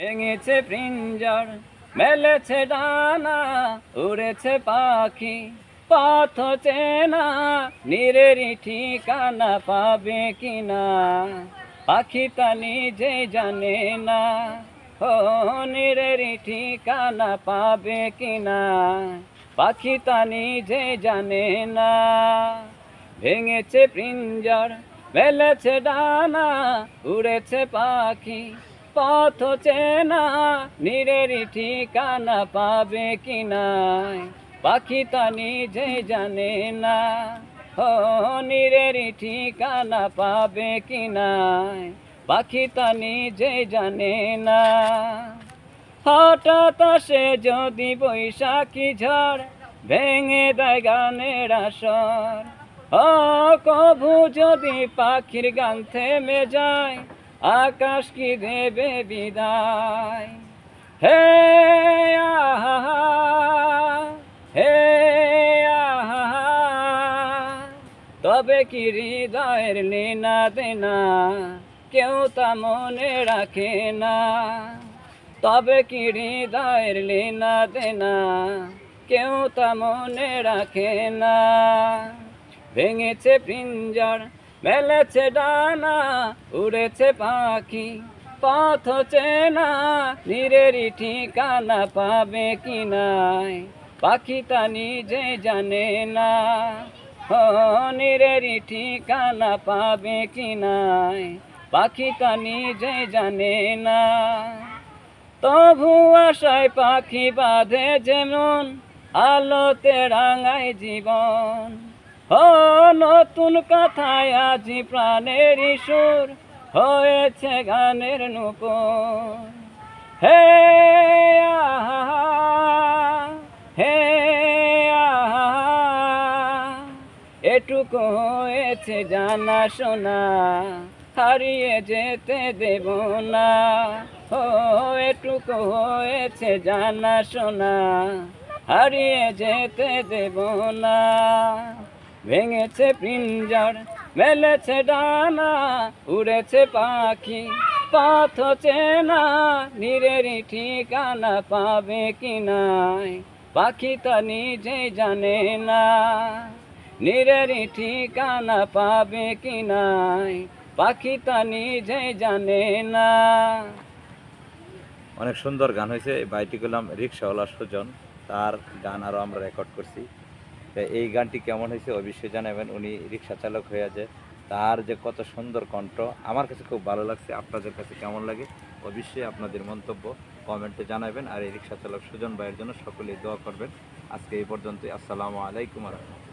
ভেঙেছে প্রিঞ্জর মেলেছে ডানা, উড়েছে পাখি, পথ চেনা নিরেরই ঠিকানা পাবে কিনা? পাখি তা নিজে জানে না, ও নিরেরই ঠিকানা পাবে কিনা? পাখি তা নিজে জানে না, ভেঙেছে প্রিঞ্জর মেলেছে ডানা, উড়েছে পাখি পথ চেনা নিরেরই ঠিকানা পাবে কিনা পাখি তা নিজে জানে না, ও নিরেরই ঠিকানা পাবে কিনা পাখি তা নিজে জানে না। হঠাৎ আসে যদি বৈশাখী ঝড়, ভেঙে দেয় গানের আসর। ও কভু যদি পাখির গান থেমে যায় আকাশ কি দেবে বিদায়। হে আহা, হে তবে কি হৃদয়ের লীনা দেনা? কেউ তা মনে রাখে না। তবে কি হৃদয়ের লীনা দেনা? কেউ তা মনে রাখে না। ভেঙেছে পিঞ্জর মেলেছে ডানা, উড়েছে পাখি, পথ চেনা, নিরেরই ঠিকানা পাবে কি নাই? পাখি তা নিজে জানে না ও নিরেরই ঠিকানা পাবে কি নাই? পাখি তা নিজে জানে না। তবু আশায় পাখি বাঁধে যেমন, আলোতে রাঙায় জীবন। নতুন কথায় আজি প্রাণের সুর হয়েছে গানের নূপুর। হে হে এটুকু হয়েছে জানা শোনা, হারিয়ে যেতে দেব না। ও এটুকু হয়েছে জানা শোনা, হারিয়ে যেতে দেব না। ভেঙেছে পিঞ্জর, মেলেছে ডানা, উড়েছে পাখি। পথ চেনা, নিরেরই ঠিকানা পাবে কি নাই? পাখি তা নিজে জানে না। নিরেরই ঠিকানা পাবে কি নাই? পাখি তা নিজে জানে না। অনেক সুন্দর গান হয়েছে। বাইটি করলাম রিক্সাওয়ালা সুজন। তার গান আরও আমরা রেকর্ড করছি। এই গানটি কেমন হয়েছে অবশ্যই জানাবেন। উনি রিক্সা চালক হয়ে আছে। তার যে কত সুন্দর কণ্ঠ, আমার কাছে খুব ভালো লাগছে। আপনাদের কাছে কেমন লাগে অবশ্যই আপনাদের মন্তব্য কমেন্টে জানাবেন। আর এই রিক্সা চালক সুজন ভাইয়ের জন্য সকলেই দোয়া করবেন। আজকে এই পর্যন্তই। আসসালামু আলাইকুম রহমতুল্লাহ।